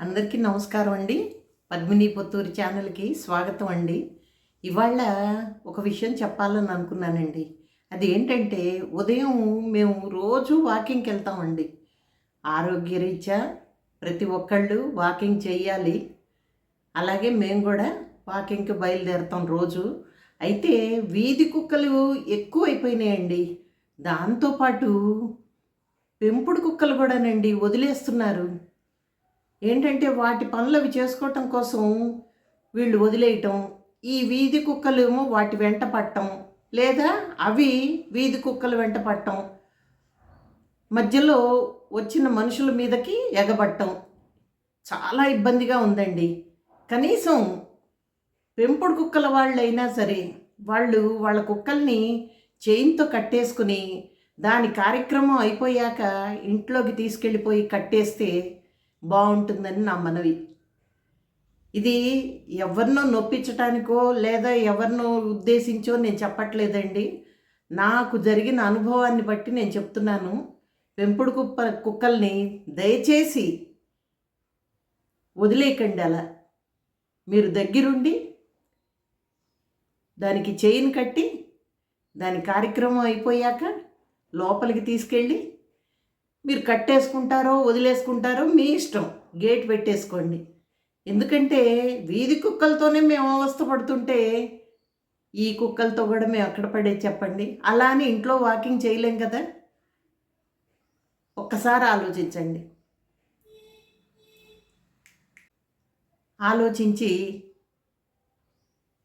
అందరికీ నమస్కారం అండి. పద్మిని పుత్తూరు ఛానల్కి స్వాగతం అండి. ఇవాళ ఒక విషయం చెప్పాలని అనుకున్నానండి. అది ఏంటంటే ఉదయం మేము రోజు వాకింగ్కి వెళ్తామండి. ఆరోగ్యరీత్యా ప్రతి ఒక్కళ్ళు వాకింగ్ చేయాలి. అలాగే మేము కూడా వాకింగ్కి బయలుదేరుతాం రోజు. అయితే వీధి కుక్కలు ఎక్కువైపోయినాయండి. దాంతోపాటు పెంపుడు కుక్కలు కూడానండి వదిలేస్తున్నారు. ఏంటంటే వాటి పనులు అవి చేసుకోవటం కోసం వీళ్ళు వదిలేయటం ఈ వీధి కుక్కలేమో వాటి వెంట పట్టం లేదా అవి వీధి కుక్కలు వెంట పట్టం మధ్యలో వచ్చిన మనుషుల మీదకి ఎగబట్టం చాలా ఇబ్బందిగా ఉందండి. కనీసం పెంపుడు కుక్కల వాళ్ళైనా సరే వాళ్ళు వాళ్ళ కుక్కల్ని చైన్తో కట్టేసుకుని దాని కార్యక్రమం అయిపోయాక ఇంట్లోకి తీసుకెళ్ళిపోయి కట్టేస్తే బాగుంటుందని నా మనవి. ఇది ఎవరినో నొప్పించటానికో లేదా ఎవరినో ఉద్దేశించో నేను చెప్పట్లేదండి. నాకు జరిగిన అనుభవాన్ని బట్టి నేను చెప్తున్నాను. పెంపుడు కుప్ప కుక్కల్ని దయచేసి వదిలేయకండి అలా. మీరు దగ్గరుండి దానికి చైన్ కట్టి దాని కార్యక్రమం అయిపోయాక లోపలికి తీసుకెళ్ళి మీరు కట్టేసుకుంటారో వదిలేసుకుంటారో మీ ఇష్టం. గేట్ పెట్టేసుకోండి. ఎందుకంటే వీధి కుక్కలతోనే మేము అవస్థ పడుతుంటే ఈ కుక్కలతో కూడా మేము అక్కడ పడేది చెప్పండి. అలా అని ఇంట్లో వాకింగ్ చేయలేం కదా? ఒక్కసారి ఆలోచించండి. ఆలోచించి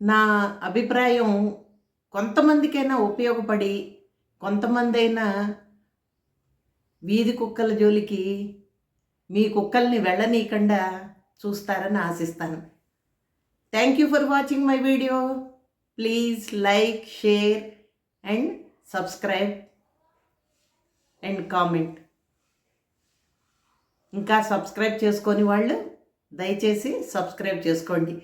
నా అభిప్రాయం కొంతమందికైనా ఉపయోగపడి కొంతమంది అయినా వీధి కుక్కల జోలికి మీ కుక్కల్ని వెళ్ళనీయకుండా చూస్తారని ఆశిస్తాను. Thank you for watching my video please like share and subscribe and comment ఇంకా సబ్స్క్రైబ్ చేసుకొని వాళ్ళు దయచేసి సబ్స్క్రైబ్ చేసుకోండి.